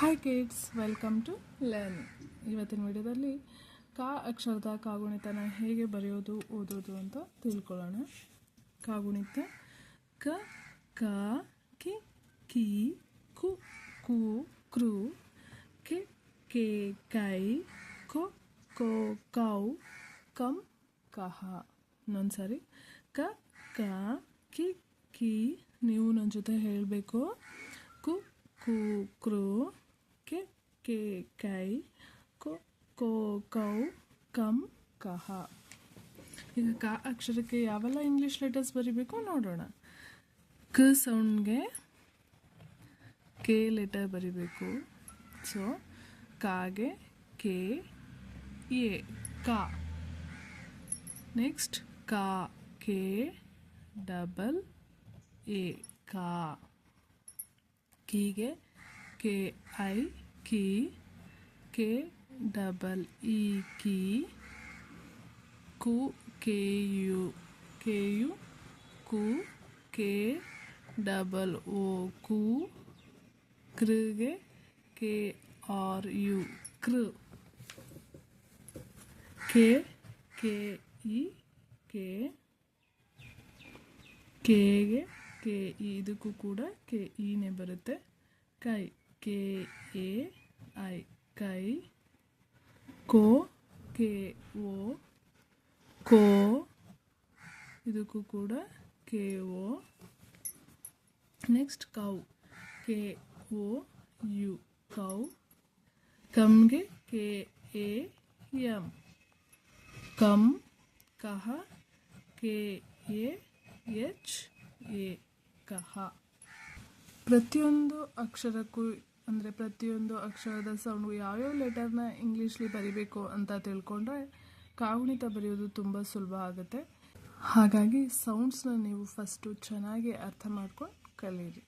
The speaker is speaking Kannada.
Hi kids welcome to learn ಇವತ್ತಿನ ವಿಡಿಯೋದಲ್ಲಿ ಕಾ ಅಕ್ಷರದ ಕಾಗುಣಿತನ ಹೇಗೆ ಬರೆಯೋದು, ಓದೋದು ಅಂತ ತಿಳ್ಕೊಳ್ಳೋಣ. ಕಾಗುಣಿತ ಕ ಕ, ಕಿ ಕಿ, ಕು ಕು ಕ್ರು ಕೆ ಕೆ, ಕೈ, ಕೊ, ಕೋ, ಕೌ, ಕಂ, ಕಹ. ಇನ್ನೊಂದ್ಸರಿ ಕ ಕ, ಕಿ ಕಿ, ನೀವು ನನ್ನ ಜೊತೆ ಹೇಳಬೇಕು. ಕು ಕು ಕ್ರು ಕೆ ಕೆ, ಕೈ, ಕೊ, ಕೋ, ಕೌ, ಕಂ, ಕಹ. ಈಗ ಕ ಅಕ್ಷರಕ್ಕೆ ಯಾವೆಲ್ಲ ಇಂಗ್ಲೀಷ್ ಲೆಟರ್ಸ್ ಬರಿಬೇಕು ನೋಡೋಣ. ಕ ಸೌಂಡ್ಗೆ ಕೆ ಲೆಟರ್ ಬರಿಬೇಕು. ಸೊ, ಕಾಗೆ ಕೆ, ಎ, ಕ. ನೆಕ್ಸ್ಟ್ ಕಾ, ಕೆ ಡಬಲ್ ಎ, ಕ. ಕೀಗೆ K I Ki K double E ಕಿ ಕು ಕೆ ಯು ಕೆ ಯು ಕು ಕೆ ಡಬಲ್ ಓ ಕು ಕೃಗೆ K are you Kru K K E K ಕೆಗೆ K E ಇದಕ್ಕೂ ಕೂಡ ಕೆ ಇನೇ ಬರುತ್ತೆ ಕೈ ಕೆ ಎ ಐ ಕೈ ಕೋ ಕೆ ಓ ಕೋ ಇದಕ್ಕೂ ಕೂಡ ಕೆ ಓ ನೆಕ್ಸ್ಟ್ ಕೌ ಕೆ ಓ ಯು ಕೌ ಕಮ್ಗೆ ಕೆ ಎ ಎಂ ಕಮ್ ಕಹ ಕೆ ಎ ಎಚ್ ಎ ಕಹ ಪ್ರತಿಯೊಂದು ಅಕ್ಷರಕ್ಕೂ ಅಂದರೆ ಪ್ರತಿಯೊಂದು ಅಕ್ಷರದ ಸೌಂಡ್ಗೂ ಯಾವ್ಯಾವ ಲೆಟರ್ನ ಇಂಗ್ಲೀಷ್ಲಿ ಬರಿಬೇಕು ಅಂತ ತಿಳ್ಕೊಂಡ್ರೆ ಕಾಗುಣಿತ ಬರೆಯೋದು ತುಂಬ ಸುಲಭ ಆಗುತ್ತೆ. ಹಾಗಾಗಿ ಸೌಂಡ್ಸ್ನ ನೀವು ಫಸ್ಟು ಚೆನ್ನಾಗಿ ಅರ್ಥ ಮಾಡ್ಕೊಂಡು ಕಲೀರಿ